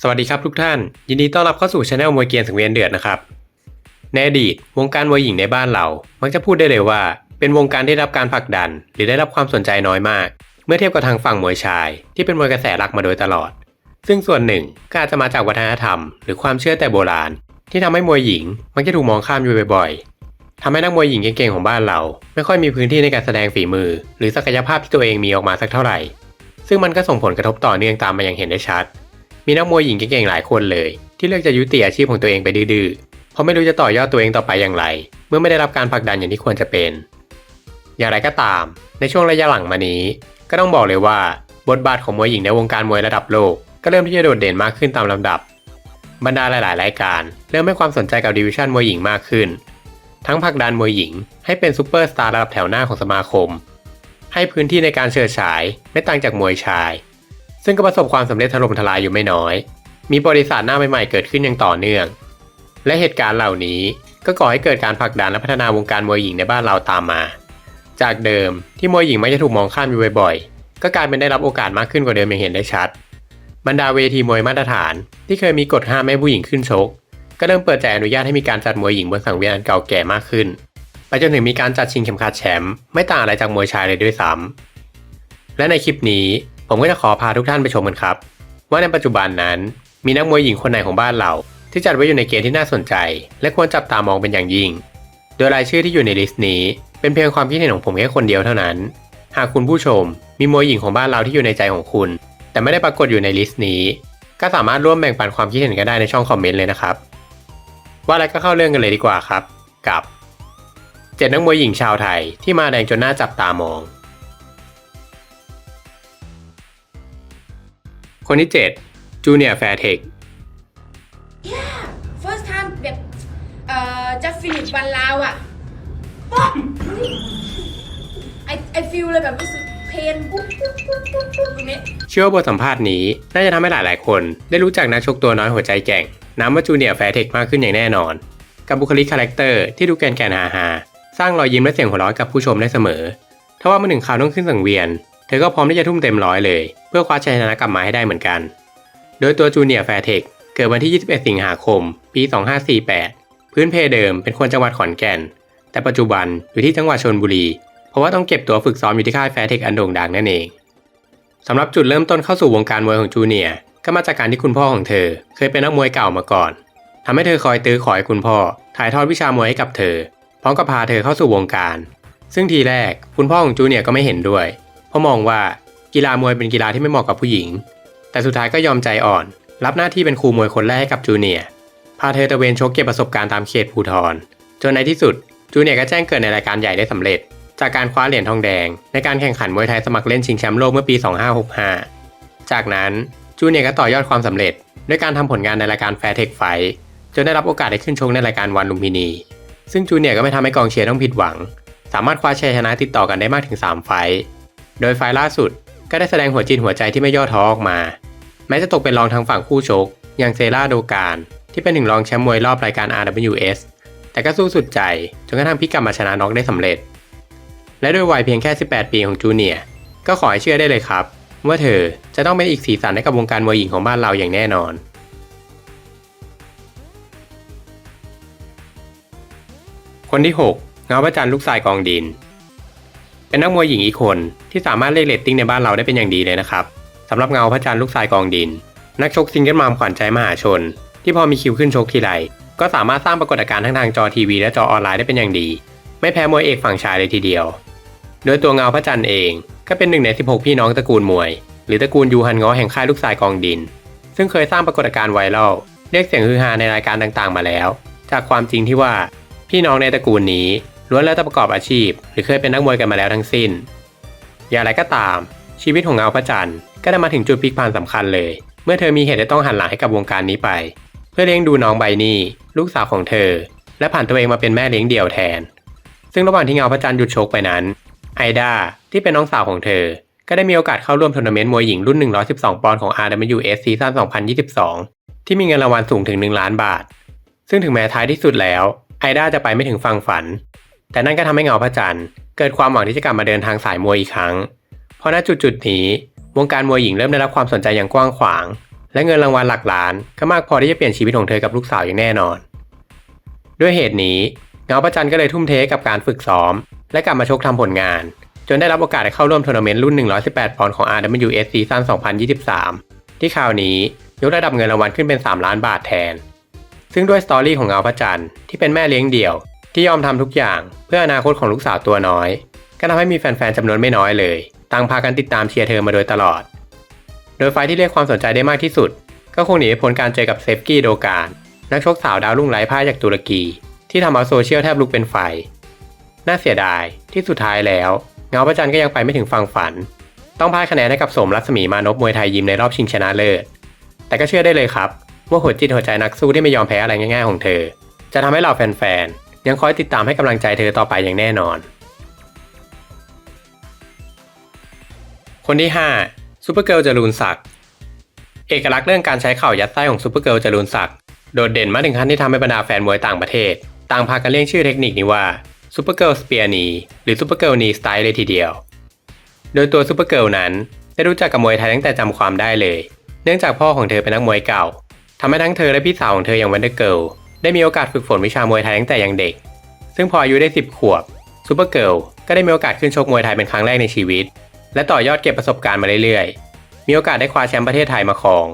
สวัสดีครับทุกท่าน ยินดีต้อนรับเข้าสู่ช anel มวยเกียร์สังเวียนเดือดนะครับ ในอดีตวงการมวยหญิงในบ้านเรา มักจะพูดได้เลยว่า เป็นวงการที่ได้รับการผลักดัน หรือได้รับความสนใจน้อยมาก เมื่อเทียบกับทางฝั่งมวยชาย ที่เป็นมวยกระแสหลักมาโดยตลอด ซึ่งส่วนหนึ่งก็อาจจะมาจากวัฒนธรรม หรือความเชื่อแต่โบราณ ที่ทำให้มวยหญิง มักจะถูกมองข้ามอยู่บ่อยๆทำให้นักมวยหญิงเก่งๆของบ้านเรา ไม่ค่อยมีพื้นที่ในการแสดงฝีมือ หรือศักยภาพที่ตัวเองมีออกมาสักเท่าไหร่ ซึ่งมันก็ส่งผลกระทบต่อเนื่องตามมาอย่างเห็นได้ชัด มีนักมวยหญิงเก่งๆหลายคนเลย ที่เลือกจะยุติอาชีพของตัวเองไปดื้อๆเพราะไม่รู้จะต่อยอดตัวเองต่อไปอย่างไร เมื่อไม่ได้รับการผลักดันอย่างที่ควรจะเป็น อย่างไรก็ตาม ในช่วงระยะหลังมานี้ ก็ต้องบอกเลยว่าบทบาทของมวยหญิงในวงการมวยระดับโลก ก็เริ่มที่จะโดดเด่นมากขึ้นตามลำดับ บรรดาหลาย ๆ รายการ เริ่มให้ความสนใจกับดิวิชั่นมวยหญิงมากขึ้น ทั้งผลักดันมวยหญิง ให้เป็นซูเปอร์สตาร์ระดับแถวหน้าของสมาคม ให้พื้นที่ในการเฉิดฉายไม่ต่างจากมวยชาย ซึ่งก็ประสบความสำเร็จถล่มทลายอยู่ไม่น้อย มีบริษัทหน้าใหม่ๆเกิดขึ้นอย่างต่อเนื่อง และเหตุการณ์เหล่านี้ก็ก่อให้เกิดการผลักดันและพัฒนาวงการมวยหญิงในบ้านเราตามมา จากเดิมที่มวยหญิงไม่จะถูกมองข้ามอยู่บ่อยๆ ก็กลายเป็นได้รับโอกาสมากขึ้นกว่าเดิมอย่างเห็นได้ชัด บรรดาเวทีมวยมาตรฐาน ที่เคยมีกฎห้ามไม่ผู้หญิงขึ้นชก ก็เริ่มเปิดใจอนุญาตให้มีการจัดมวยหญิงบนสังเวียนอันเก่าแก่มากขึ้นไปจนถึงมีการจัดชิงเข็มขัดแชมป์ไม่ต่างอะไรจากมวยชายเลยด้วยซ้ำและในคลิปนี้ ผมก็จะขอพาทุกท่านไปชมกันครับ ว่าในปัจจุบันนั้น มีนักมวยหญิงคนไหนของบ้านเรา ที่จัดไว้อยู่ในเกณฑ์ที่น่าสนใจ และควรจับตามองเป็นอย่างยิ่ง โดยรายชื่อที่อยู่ในลิสต์นี้ เป็นเพียงความคิดเห็นของผมแค่คนเดียวเท่านั้น หากคุณผู้ชม มีมวยหญิงของบ้านเราที่อยู่ในใจของคุณ แต่ไม่ได้ปรากฏอยู่ในลิสต์นี้ ก็สามารถร่วมแบ่งปันความคิดเห็นกันได้ในช่องคอมเมนต์เลยนะครับ ว่าแล้วก็เข้าเรื่องกันเลยดีกว่าครับ กับเจ็ดนักมวยหญิงชาวไทยที่มาแดงจนน่าจับตามอง คนที่7จูเนียร์แฟร์เทค first time แบบเอ่อจะฟินิชวันลาวอะป๊อกไอไอฟิลเลยแบบรู้สึกเพนปุ๊บปุ๊บปุ๊บปุ๊บปุ๊บตรงนี้เชื่อว่าบทสัมภาษณ์นี้ น่าจะทำให้หลายๆ คน ได้รู้จักนักชกตัวน้อยหัวใจแกร่งน้ำว่าจูเนียร์แฟร์เทคมากขึ้นอย่างแน่นอน กับบุคลิกคาแรคเตอร์ที่ดูแกนแกนฮาฮาสร้างรอยยิ้มและเสียงหัวเราะกับผู้ชมได้เสมอถ้าว่ามาถึงข่าวต้องขึ้นสังเวียน ธอก็พร้อมที่จะทุ่มเต็มร้อยเลย เพื่อคว้าชัยชนะกลับมาให้ได้เหมือนกัน โดยตัวจูเนียร์แฟร์เทคเกิดวันที่ 21 สิงหาคม ปี 2548 พื้นเพเดิมเป็นคนจังหวัดขอนแก่น แต่ปัจจุบันอยู่ที่จังหวัดชลบุรี เพราะว่าต้องเก็บตัวฝึกซ้อมอยู่ที่ค่ายแฟร์เทคอันโด่งดังนั่นเองสำหรับจุดเริ่มต้นเข้าสู่วงการมวยของจูเนียร์ก็มาจากการที่คุณพ่อของเธอ เคยเป็นนักมวยเก่ามาก่อนทำให้เธอคอยตื้อขอให้คุณพ่อ ถ่ายทอดวิชามวยให้กับเธอ พร้อมกับพาเธอเข้าสู่วงการ ซึ่งทีแรกคุณพ่อของจูเนียร์ก็ไม่เห็นด้วย เพราะมองว่ากีฬามวยเป็นกีฬาที่ไม่เหมาะกับผู้หญิง แต่สุดท้ายก็ยอมใจอ่อน รับหน้าที่เป็นครูมวยคนแรกให้กับจูเนียร์พาเธอตะเวนชกเก็บประสบการณ์ตามเขตภูทรจนในที่สุดจูเนียร์ก็แจ้งเกิดในรายการใหญ่ได้สำเร็จ จากการคว้าเหรียญทองแดง ในการแข่งขันมวยไทยสมัครเล่นชิงแชมป์โลกเมื่อปี 2565 จากนั้นจูเนียร์ก็ต่อยอดความสำเร็จ ด้วยการทำผลงานในรายการแฟร์เทคไฟจนได้รับโอกาสได้ขึ้นชกในรายการวันลุมพินี ซึ่งจูเนียร์ก็ไม่ทำให้กองเชียร์ต้องผิดหวัง สามารถคว้าชัยชนะติดต่อกันได้มากถึง 3 ไฟ โดยไฟล์ล่าสุดก็ได้แสดงหัวจิตหัวใจที่ไม่ย่อท้อออกมา แม้จะตกเป็นรองทางฝั่งคู่ชก อย่างเซราโดการ ที่เป็นถึงรองแชมป์มวยรอบรายการ RWS แต่ก็สู้สุดใจจนกระทั่งพลิกกลับมาชนะน็อกได้สำเร็จ และด้วยวัยเพียงแค่ 18 ปีของจูเนียก็ขอให้เชื่อได้เลยครับว่าเธอจะต้องเป็นอีกสีสันให้กับวงการมวยหญิงของบ้านเราอย่างแน่นอนคนที่ 6 เงาพระจันทร์ลูกทรายกองดิน เป็นนักมวยหญิงอีกคนที่สามารถเรียกเรตติ้งในบ้านเราได้เป็นอย่างดีเลยนะครับสำหรับเงาพระจันทร์ลูกทรายกองดิน นักชกซิงเกิลมามขวัญใจมหาชน ที่พอมีคิวขึ้นชกทีไรก็สามารถสร้างปรากฏการณ์ทั้งทางจอทีวีและจอออนไลน์ได้เป็นอย่างดี ไม่แพ้มวยเอกฝั่งชายเลยทีเดียว โดยตัวเงาพระจันทร์เองก็เป็นหนึ่งใน 16 พี่น้องตระกูลมวย หรือตระกูลยูฮันง้อแห่งค่ายลูกทรายกองดิน ซึ่งเคยสร้างปรากฏการณ์ไวรัลเรียกเสียงฮือฮาในรายการต่างๆ มาแล้ว จากความจริงที่ว่าพี่น้องในตระกูลนี้ ล้วนแล้วแต่ประกอบอาชีพ หรือเคยเป็นนักมวยกันมาแล้วทั้งสิ้น อย่างไรก็ตาม ชีวิตของเงาพระจันทร์ก็ได้มาถึงจุดพลิกผันสำคัญเลย เมื่อเธอมีเหตุที่ต้องหันหลังให้กับวงการนี้ไป เพื่อเลี้ยงดูน้องใบนี่ลูกสาวของเธอ และผ่านตัวเองมาเป็นแม่เลี้ยงเดี่ยวแทน ซึ่งระหว่างที่เงาพระจันทร์หยุดชกไปนั้นไอดาที่เป็นน้องสาวของเธอ ก็ได้มีโอกาสเข้าร่วมทัวร์นาเมนต์มวยหญิงรุ่น 112 ปอนด์ของ RWS ซีซั่น2022 ที่มีเงินรางวัลสูงถึง 1 ล้านบาท ซึ่งถึงแม้ท้ายที่สุดแล้วไอดาจะไปไม่ถึงฝั่งฝัน แต่นั่นก็ทำให้เงาพระจันทร์เกิดความหวังที่จะกลับมาเดินทางสายมวยอีกครั้ง เพราะณจุดจุดนี้ วงการมวยหญิงเริ่มได้รับความสนใจอย่างกว้างขวาง และเงินรางวัลหลักล้านก็มากพอที่จะเปลี่ยนชีวิตของเธอกับลูกสาวอย่างแน่นอน ด้วยเหตุนี้เงาประจันทร์ก็เลยทุ่มเทกับการฝึกซ้อม และกลับมาชกทำผลงาน จนได้รับโอกาสเข้าร่วมทัวร์นาเมนต์รุ่น 118 ปอนด์ของ RWS ซีซั่น2023 ที่คราวนี้ยกระดับเงินรางวัลขึ้นเป็น 3 ล้านบาทแทน ซึ่งด้วยสตอรี่ของเงาพระจันทร์ที่เป็นแม่เลี้ยงเดี่ยว ที่ยอมทำทุกอย่างเพื่ออนาคตของลูกสาวตัวน้อย ก็ทำให้มีแฟนๆจำนวนไม่น้อยเลยต่างพากันติดตามเชียร์เธอมาโดยตลอด โดยไฟที่เรียกความสนใจได้มากที่สุด ก็คงหนีไม่พ้นการเจอกับเซฟกี้โดการ นักชกสาวดาวรุ่งไร้พ่ายจากตุรกี ที่ทำเอาโซเชียลแทบลุกเป็นไฟ น่าเสียดายที่สุดท้ายแล้ว เงาประจันก็ยังไปไม่ถึงฝั่งฝัน ต้องพ่ายคะแนนให้กับสมรัศมีมานพมวยไทยยิมในรอบชิงชนะเลิศ แต่ก็เชื่อได้เลยครับว่าหัวจิตหัวใจนักสู้ที่ไม่ยอมแพ้อะไรง่าย ๆของเธอ จะทำให้เราแฟนๆ ยังคอยติดตามให้กำลังใจเธอต่อไปอย่างแน่นอน คนที่5ซูเปอร์เกิลจรูนศักดิ์เอกลักษณ์เรื่องการใช้เข่ายัดไส้ของซูเปอร์เกิลจรูนศักดิ์โดดเด่นมาถึงขั้นที่ทำให้บรรดาแฟนมวยต่างประเทศ ต่างพากันเรียกชื่อเทคนิคนี้ว่าซูเปอร์เกิลสเปียร์นีหรือซูเปอร์เกิลนีสไตล์เลยทีเดียว โดยตัวซูเปอร์เกิลนั้นได้รู้จักกับมวยไทยตั้งแต่จำความได้เลย เนื่องจากพ่อของเธอเป็นนักมวยเก่าทำให้ทั้งเธอและพี่สาวของเธออย่างวันเดอร์เกิล ได้มีโอกาสฝึกฝนวิชามวยไทยตั้งแต่ยังเด็ก ซึ่งพออายุได้ 10 ขวบซูเปอร์เกิลก็ได้มีโอกาสขึ้นชกมวยไทยเป็นครั้งแรกในชีวิต และต่อยอดเก็บประสบการณ์มาเรื่อยๆ มีโอกาสได้คว้าแชมป์ประเทศไทยมาครอง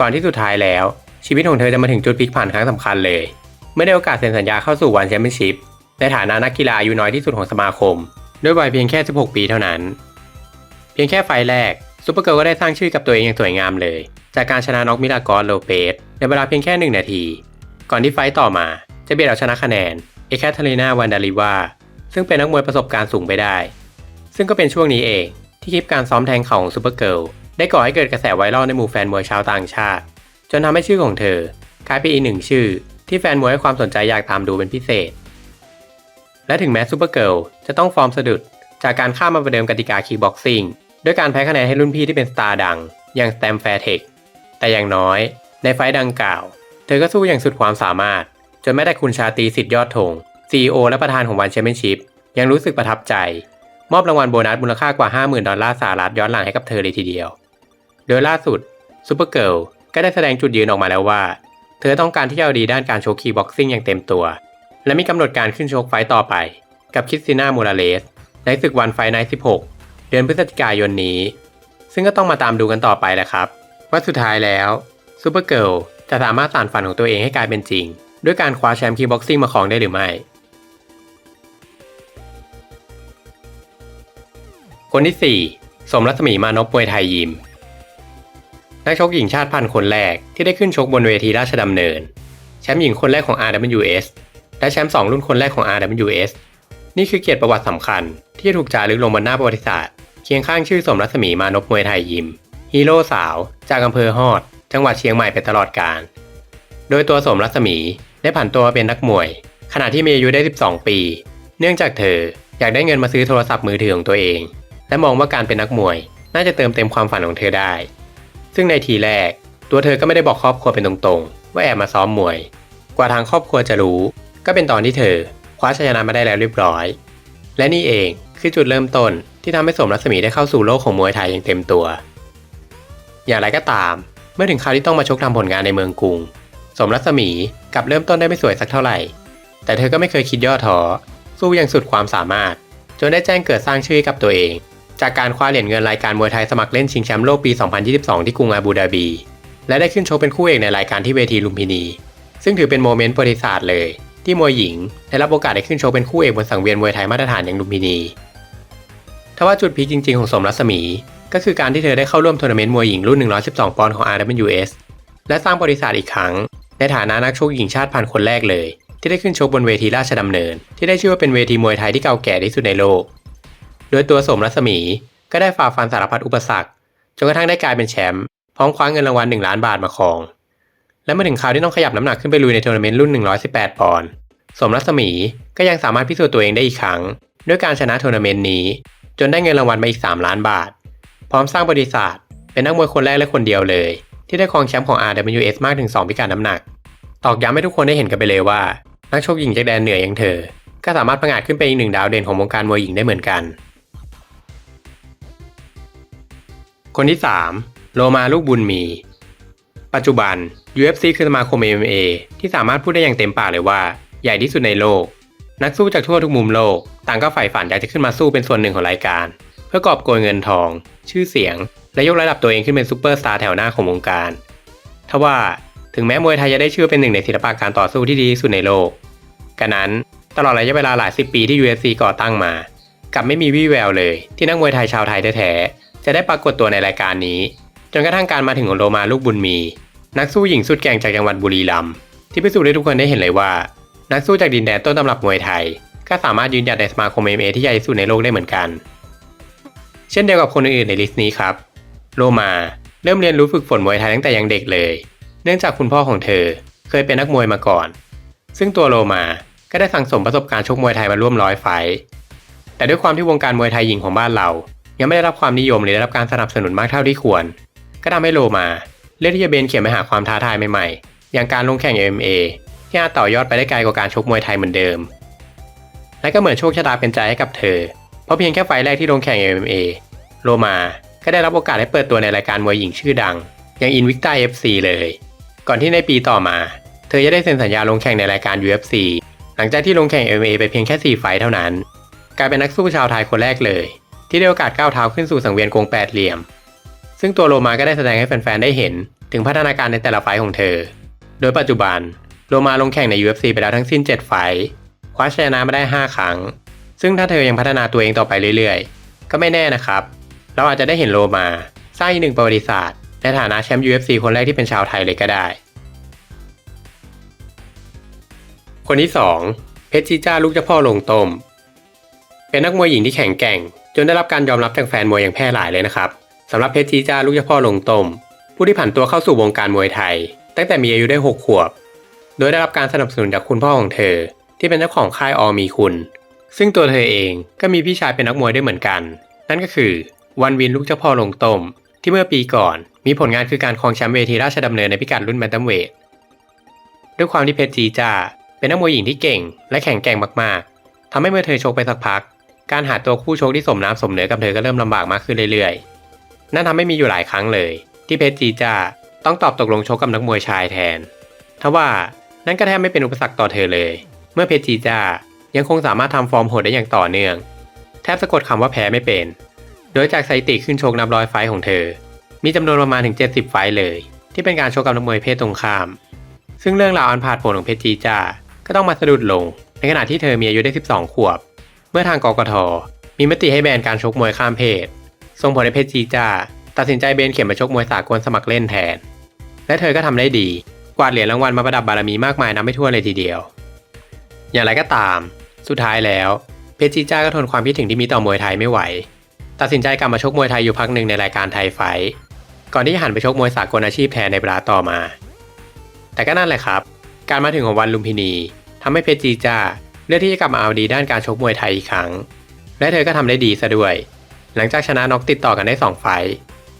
ก่อนที่สุดท้ายแล้ว ชีวิตของเธอจะมาถึงจุดพลิกผันครั้งสำคัญเลยเมื่อได้โอกาสเซ็นสัญญาเข้าสู่วันแชมเปี้ยนชิพในฐานะนักกีฬาอายุน้อยที่สุดของสมาคม ด้วยวัยเพียงแค่ 16 ปีเท่านั้น เพียงแค่ไฟแรกซูเปอร์เกิลก็ได้สร้างชื่อกับตัวเองอย่างสวยงามเลย จากการชนะน็อกมิลากอสโลเปสในเวลาเพียงแค่ 1 นาที ก่อนที่ไฟต์ต่อมาจะเบียดเอาชนะคะแนนเอแคทเทอรีนาวันดาริวาซึ่งเป็นนักมวยประสบการณ์สูงไปได้ ซึ่งก็เป็นช่วงนี้เองที่คลิปการซ้อมแทงเข่าของซูเปอร์เกิลได้ก่อให้เกิดกระแสไวรัลในหมู่แฟนมวยชาวต่างชาติ จนทำให้ชื่อของเธอกลายเป็นอีกหนึ่งชื่อ ที่แฟนมวยให้ความสนใจอยากตามดูเป็นพิเศษ และถึงแม้ซูเปอร์เกิลจะต้องฟอร์มสะดุด จากการข้ามมาประเดิมกติกาคีบ็อกซิ่งด้วยการแพ้คะแนนให้รุ่นพี่ที่เป็นสตาร์ดัง อย่างสแตมแฟร์เทคแต่อย่างน้อยในไฟต์ดังกล่าว เธอก็สู้อย่างสุดความสามารถ จนแม้แต่คุณชาตีสิทธิยอดธง CEO และประธานของวันแชมเปี้ยนชิพยังรู้สึกประทับใจ มอบรางวัลโบนัสมูลค่ากว่า 50,000 ดอลลาร์สหรัฐย้อนหลังให้กับเธอเลยทีเดียว โดยล่าสุดซูเปอร์เกิลก็ได้แสดงจุดยืนออกมาแล้วว่า เธอต้องการที่จะดีด้านการโชว์คีบ็อกซิ่งอย่างเต็มตัว และมีกำหนดการขึ้นโชกไฟต์ต่อไป กับคิสติน่ามูราเลส ในศึกวันไฟไนท์16 เดือนพฤศจิกายนนี้ ซึ่งก็ต้องมาตามดูกันต่อไปแหละครับ ว่าสุดท้ายแล้วซูเปอร์เกิล จะสามารถสานฝันของตัวเองให้กลายเป็นจริง ด้วยการคว้าแชมป์คีบ็อกซิ่งมาครองได้หรือไม่ คนที่ 4 สมรัศมีมานพมวยไทยยิมนักชกหญิงชาติพันธุ์คนแรกที่ได้ขึ้นชกบนเวทีราชดำเนิน แชมป์หญิงคนแรกของ RWS และแชมป์2รุ่นคนแรกของ RWS นี่คือเกียรติประวัติสำคัญ ที่จะถูกจารึกลงบนหน้าประวัติศาสตร์ เคียงข้างชื่อสมรัศมีมานพมวยไทยยิมฮีโร่สาว จากอำเภอฮอด จังหวัดเชียงใหม่เป็นตลอดกาลโดยตัวสมรัศมีได้ผ่านตัวเป็นนักมวย ขณะที่มีอายุได้ 12 ปี เนื่องจากเธออยากได้เงินมาซื้อโทรศัพท์มือถือของตัวเอง และมองว่าการเป็นนักมวย น่าจะเติมเต็มความฝันของเธอได้ ซึ่งในทีแรก ตัวเธอก็ไม่ได้บอกครอบครัวเป็นตรงๆ ว่าแอบมาซ้อมมวย กว่าทางครอบครัวจะรู้ ก็เป็นตอนที่เธอคว้าชัยชนะมาได้แล้วเรียบร้อย และนี่เองคือจุดเริ่มต้นที่ทำให้สมรัศมีได้เข้าสู่โลกของมวยไทยอย่างเต็มตัว อย่างไรก็ตาม เมื่อถึงคราวที่ต้องมาชกทำผลงานในเมืองกรุง สมรัศมีกลับเริ่มต้นได้ไม่สวยสักเท่าไหร่ แต่เธอก็ไม่เคยคิดย่อท้อสู้อย่างสุดความสามารถ จนได้แจ้งเกิดสร้างชื่อให้กับตัวเอง จากการคว้าเหรียญเงินรายการมวยไทยสมัครเล่นชิงแชมป์โลกปี 2022 ที่กรุงอาบูดาบี และได้ขึ้นชกเป็นคู่เอกในรายการที่เวทีลุมพินี ซึ่งถือเป็นโมเมนต์ประวัติศาสตร์เลย ที่มวยหญิงได้รับโอกาสได้ขึ้นชกเป็นคู่เอกบนสังเวียนมวยไทยมาตรฐานอย่างลุมพินีทว่าจุดพีคจริงๆของสมรัศมี ก็คือการที่เธอได้เข้าร่วมทัวร์นาเมนต์มวยหญิงรุ่น 112 ปอนด์ของ RWS และสร้างบริษัทอีกครั้ง ในฐานะนักชกหญิงชาติพันธุ์คนแรกเลย ที่ได้ขึ้นชกบนเวทีราชดำเนิน ที่ได้ชื่อว่าเป็นเวทีมวยไทยที่เก่าแก่ที่สุดในโลก โดยตัวสมรัศมีก็ได้ฝ่าฟันสารพัดอุปสรรคจนกระทั่งได้กลายเป็นแชมป์พร้อมคว้าเงินรางวัล1ล้านบาทมาครอง และเมื่อถึงคราวที่ต้องขยับน้ำหนักขึ้นไปลุยในทัวร์นาเมนต์รุ่น 118 ปอนด์สมรัศมีก็ยังสามารถพิสูจน์ตัวเองได้อีกครั้ง ด้วยการชนะทัวร์นาเมนต์นี้ จนได้เงินรางวัลมาอีก 3 ล้านบาท พร้อมสร้างบริษัทเป็นนักมวยคนแรกและคนเดียวเลย ที่ได้ครองแชมป์ของ RWS มากถึง 2 พิกัดน้ำหนัก ตอกย้ำให้ทุกคนได้เห็นกันไปเลยว่า นักชกหญิงจากแดนเหนืออย่างเธอ ก็สามารถประกาศขึ้นเป็นอีกหนึ่งดาวเด่นของวงการมวยหญิงได้เหมือนกัน คนที่ 3 โลมาลูกบุญมี ปัจจุบัน UFC คือสมาคม MMA ที่สามารถพูดได้อย่างเต็มปากเลยว่า ใหญ่ที่สุดในโลก นักสู้จากทั่วทุกมุมโลก ต่างก็ใฝ่ฝันอยากจะขึ้นมาสู้เป็นส่วนหนึ่งของรายการ พื่อกอบโกยเงินทอง ชื่อเสียง และยกระดับตัวเองขึ้นเป็นซูเปอร์สตาร์แถวหน้าของวงการ ทว่าถึงแม้มวยไทยจะได้ชื่อเป็นหนึ่งในศิลปะการต่อสู้ที่ดีที่สุดในโลกกันนั้นตลอดระยะเวลาหลายสิบปีที่ UFC ก่อตั้งมา กลับไม่มีวี่แววเลย ที่นักมวยไทยชาวไทยแท้ๆจะได้ปรากฏตัวในรายการนี้ จนกระทั่งการมาถึงของโรมาลูกบุญมี นักสู้หญิงสุดแกร่งจากจังหวัดบุรีรัมย์ที่พิสูจน์ให้ทุกคนได้เห็นเลยว่า นักสู้จากดินแดนต้นตำรับมวยไทย ก็สามารถยืนหยัดในสมาคม MMA ที่ใหญ่ที่สุดในโลกได้เหมือนกัน เช่นเดียวกับคนอื่นๆในลิสต์นี้ครับโรมาเริ่มเรียนรู้ฝึกฝนมวยไทยตั้งแต่ยังเด็กเลย เนื่องจากคุณพ่อของเธอเคยเป็นนักมวยมาก่อน ซึ่งตัวโรมาก็ได้สั่งสมประสบการณ์ชกมวยไทยมาร่วมร้อยไฟแต่ด้วยความที่วงการมวยไทยหญิงของบ้านเรา ยังไม่ได้รับความนิยมหรือได้รับการสนับสนุนมากเท่าที่ควร ก็ทำให้โรมาเลือกที่จะเบนเขียนไปหาความท้าทายใหม่ๆ อย่างการลงแข่ง MMA ที่อาจต่อยอดไปได้ไกลกว่าการชกมวยไทยเหมือนเดิม และก็เหมือนโชคชะตาเป็นใจให้กับเธอ เพราะเพียงแค่ไฟล์แรกที่ลงแข่ง MMA โรมาก็ได้รับโอกาสให้เปิดตัวในรายการมวยหญิงชื่อดัง อย่าง Invicta FC เลย ก่อนที่ในปีต่อมา เธอจะได้เซ็นสัญญาลงแข่งในรายการ UFC หลังจากที่ลงแข่ง MMA ไปเพียงแค่ 4 ไฟล์เท่านั้น กลายเป็นนักสู้ชาวไทยคนแรกเลย ที่ได้โอกาสก้าวเท้าขึ้นสู่สังเวียนกงแปดเหลี่ยม ซึ่งตัวโรมาก็ได้แสดงให้แฟนๆได้เห็น ถึงพัฒนาการในแต่ละไฟล์ของเธอ โดยปัจจุบันโรมาลงแข่งใน UFC ไปแล้วทั้งสิ้น 7 ไฟล์คว้าชนะมาได้ 5 ครั้ง ซึ่งถ้าเธอยังพัฒนาตัวเองต่อไปเรื่อยๆ ก็ไม่แน่นะครับ เราอาจจะได้เห็นโรมาสร้างอีกหนึ่งประวัติศาสตร์ในฐานะแชมป์ UFC คนแรกที่เป็นชาวไทยเลยก็ได้ คนที่ 2 เพชรจีจ้าลูกเจ้าพ่อลงต้มเป็นนักมวยหญิงที่แข็งแกร่ง จนได้รับการยอมรับจากแฟนมวยอย่างแพร่หลายเลยนะครับสำหรับเพชรจีจ้าลูกเจ้าพ่อลงต้มผู้ที่ผ่านตัวเข้าสู่วงการมวยไทย ตั้งแต่มีอายุได้ 6 ขวบ โดยได้รับการสนับสนุนจากคุณพ่อของเธอ ที่เป็นเจ้าของค่ายอมีคุณ ซึ่งตัวเธอเองก็มีพี่ชายเป็นนักมวยด้วยเหมือนกัน นั่นก็คือวันวินลูกเจ้าพ่อลงต้ม ที่เมื่อปีก่อนมีผลงานคือการครองแชมป์เวทีราชดำเนินในพิกัดรุ่นแบนตัมเวทด้วยความที่เพชรจีจ้าเป็นนักมวยหญิงที่เก่ง และแข็งแกร่งมากๆทำให้เมื่อเธอชกไปสักพัก การหาตัวคู่ชกที่สมน้ำสมเนื้อกับเธอก็เริ่มลำบากมากขึ้นเรื่อยๆ นั่นทำให้มีอยู่หลายครั้งเลย ที่เพชรจีจ้าต้องตอบตกลงชกกับนักมวยชายแทนทว่านั่นก็แทบไม่เป็นอุปสรรคต่อเธอเลย เมื่อเพชรจีจ้า ยังคงสามารถทำฟอร์มโหดได้อย่างต่อเนื่อง แทบสะกดคำว่าแพ้ไม่เป็น โดยจากสถิติขึ้นชกนับร้อยไฟของเธอ มีจำนวนประมาณถึง 70 ไฟเลย ที่เป็นการชกกับนักมวยเพศตรงข้าม ซึ่งเรื่องราวอันผาดโผนของเพชรจีจ้าก็ต้องมาสะดุดลง ในขณะที่เธอมีอายุได้ 12 ขวบ เมื่อทางกกท มีมติให้แบนการชกมวยข้ามเพศส่งผลให้เพชรจีจ้าตัดสินใจเบนเข็มมาชกมวยสากลสมัครเล่นแทน และเธอก็ทำได้ดี กวาดเหรียญรางวัลมาประดับบารมีมากมายนับไม่ถ้วนเลยทีเดียว อย่างไรก็ตาม สุดท้ายแล้วเพชรจีจ้าก็ทนความคิดถึงที่มีต่อมวยไทยไม่ไหว ตัดสินใจกลับมาชกมวยไทยอยู่พักหนึ่งในรายการไทยไฟท์ก่อนที่จะหันไปชกมวยสากลอาชีพแทนในเวลาต่อมา แต่ก็นั่นแหละครับ การมาถึงของวันลุมพินีทำให้เพชรจีจ้าเลือกที่จะกลับมาเอาดีด้านการชกมวยไทยอีกครั้ง และเธอก็ทำได้ดีซะด้วย หลังจากชนะน็อกติดต่อกันได้ 2 ไฟท์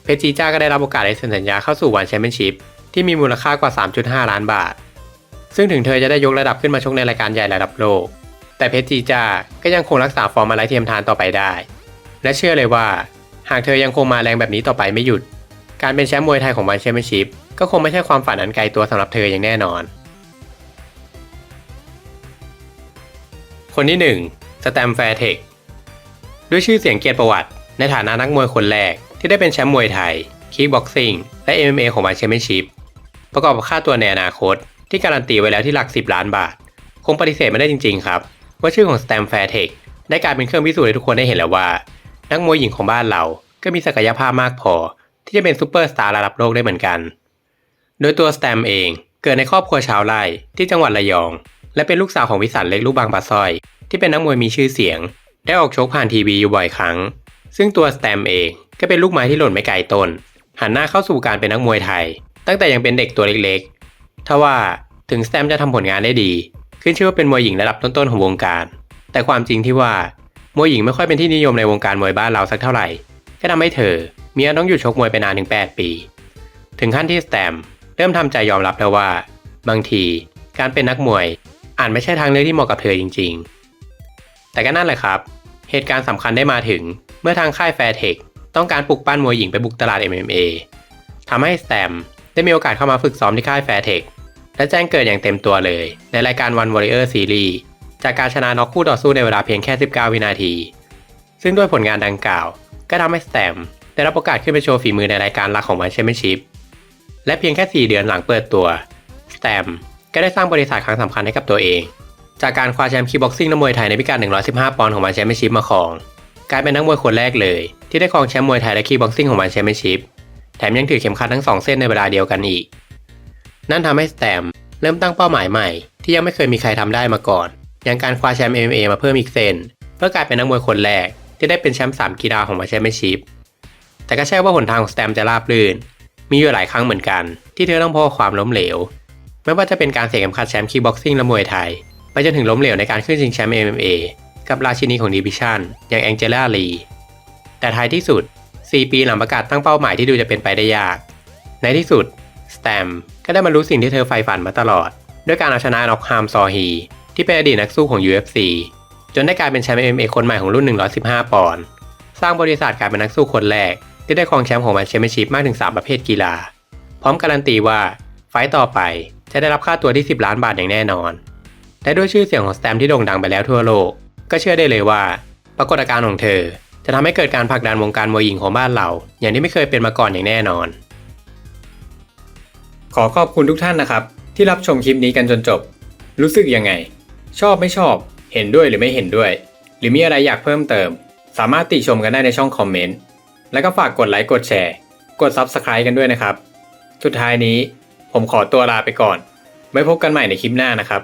เพชรจีจ้าก็ได้รับโอกาสได้เซ็นสัญญาเข้าสู่วันแชมเปี้ยนชิพที่มีมูลค่ากว่า 3.5 ล้านบาท ซึ่งถึงเธอจะได้ยกระดับขึ้นมาชกในรายการใหญ่ระดับโลก แต่เพชรจีจ้าก็ยังคงรักษาฟอร์มมาไร้เทียมทานต่อไปได้ และเชื่อเลยว่า หากเธอยังคงมาแรงแบบนี้ต่อไปไม่หยุด การเป็นแชมป์มวยไทยของวันแชมเปี้ยนชิพก็คงไม่ใช่ความฝันอันไกลตัวสำหรับเธออย่างแน่นอน คนที่1สแตมแฟร์เทคด้วยชื่อเสียงเกียรติประวัติ ในฐานะนักมวยคนแรกที่ได้เป็นแชมป์มวยไทย คิกบ็อกซิ่ง และ MMA ของวันแชมเปี้ยนชิพประกอบกับค่าตัวในอนาคต ที่การันตีไว้แล้วที่หลัก 10 ล้านบาท คงปฏิเสธไม่ได้จริง ๆ ครับ ว่าชื่อของสแตมแฟร์เทคได้กลายเป็นเครื่องพิสูจน์ให้ทุกคนได้เห็นแล้วว่า นักมวยหญิงของบ้านเราก็มีศักยภาพมากพอ ที่จะเป็นซูเปอร์สตาร์ระดับโลกได้เหมือนกัน โดยตัวสแตมเองเกิดในครอบครัวชาวไร่ที่จังหวัดระยอง และเป็นลูกสาวของวิสันเล็กลูกบางปะซอย ที่เป็นนักมวยมีชื่อเสียง ได้ออกชกผ่านทีวีอยู่บ่อยครั้ง ซึ่งตัวสแตมเองก็เป็นลูกไม้ที่หล่นไม่ไกลต้น หันหน้าเข้าสู่การเป็นนักมวยไทย ตั้งแต่ยังเป็นเด็กตัวเล็กๆทว่าถึงสแตมจะทำผลงานได้ดี ขึ้นชื่อว่าเป็นมวยหญิงระดับต้นๆของวงการ แต่ความจริงที่ว่ามวยหญิงไม่ค่อยเป็นที่นิยมในวงการมวยบ้านเราสักเท่าไหร่ ก็ทำให้เธอมีอันต้องหยุดชกมวยไปนานถึง 8 ปี ถึงขั้นที่สแตมเริ่มทำใจยอมรับแล้วว่า บางทีการเป็นนักมวยอาจไม่ใช่ทางเลือกที่เหมาะกับเธอจริง ๆ แต่ก็นั่นแหละครับ เหตุการณ์สำคัญได้มาถึงเมื่อทางค่ายแฟร์เทคต้องการปลุกปั้นมวยหญิงไปบุกตลาด MMA ทำให้สแตมได้มีโอกาสเข้ามาฝึกซ้อมที่ค่ายแฟร์เทค และแจ้งเกิดอย่างเต็มตัวเลย ในรายการ One Warrior Series จากการชนะน็อกคู่ต่อสู้ในเวลาเพียงแค่ 19 วินาที ซึ่งด้วยผลงานดังกล่าว ก็ทำให้สแตมได้รับโอกาสขึ้นไปโชว์ฝีมือในรายการหลักของวันแชมเปี้ยนชิพและเพียงแค่ 4 เดือนหลังเปิดตัวสแตมก็ได้สร้างบริษัทครั้งสำคัญให้กับตัวเอง จากการคว้าแชมป์คีบ็อกซิ่งและมวยไทยในพิกัด115 ปอนด์ของวันแชมเปี้ยนชิพมาครอง กลายเป็นนักมวยคนแรกเลย ที่ได้ครองแชมป์มวยไทยและคีบ็อกซิ่งของวันแชมเปี้ยนชิพแถมยังถือเข็มขัดทั้งสองเส้นในเวลาเดียวกันอีก นั่นทำให้สแตมเริ่มตั้งเป้าหมายใหม่ ที่ยังไม่เคยมีใครทำได้มาก่อน อย่างการคว้าแชมป์ MMA มาเพิ่มอีกเส้นเพื่อกลายเป็นนักมวยคนแรก ที่ได้เป็นแชมป์สามกีฬาของวันแชมเปี้ยนชิพแต่ก็ใช่ว่าหนทางของสแตมจะราบรื่น มีอยู่หลายครั้งเหมือนกัน ที่เธอต้องพบกับความล้มเหลว ไม่ว่าจะเป็นการเสียเข็มขัดแชมป์คีบ็อกซิ่งและมวยไทย ไปจนถึงล้มเหลวในการขึ้นชิงแชมป์ MMA กับราชินีของดิวิชั่นอย่างแองเจล่าลีแต่ท้ายที่สุด 4 ปีหลังประกาศตั้งเป้าหมายที่ดูจะเป็นไปได้ยาก ในที่สุด สแตมก็ได้บรรลุสิ่งที่เธอใฝ่ฝันมาตลอด ด้วยการเอาชนะน็อกฮามซอฮี ที่เป็นอดีตนักสู้ของ UFC จนได้กลายเป็นแชมป์ MMA คนใหม่ของรุ่น 115 ปอนด์สร้างบริษัทกลายเป็นนักสู้คนแรก ที่ได้ครองแชมป์ของวันแชมเปี้ยนชิพมากถึง 3 ประเภทกีฬา พร้อมการันตีว่าไฟต์ต่อไปจะได้รับค่าตัวที่ 10 ล้านบาทอย่างแน่นอน และด้วยชื่อเสียงของสแตมที่โด่งดังไปแล้วทั่วโลก ก็เชื่อได้เลยว่า ปรากฏการณ์ของเธอ จะทำให้เกิดการผลักดันวงการมวยหญิงของบ้านเรา อย่างที่ไม่เคยเป็นมาก่อนอย่างแน่นอน ขอขอบคุณทุกท่านนะครับ ที่รับชมคลิปนี้กันจนจบ รู้สึกยังไง ชอบไม่ชอบ เห็นด้วยหรือไม่เห็นด้วย หรือมีอะไรอยากเพิ่มเติม สามารถติชมกันได้ในช่องคอมเมนต์แล้วก็ฝากกดไลค์กดแชร์ กด Subscribe กันด้วยนะครับ สุดท้ายนี้ผมขอตัวลาไปก่อน ไว้พบกันใหม่ในคลิปหน้านะครับ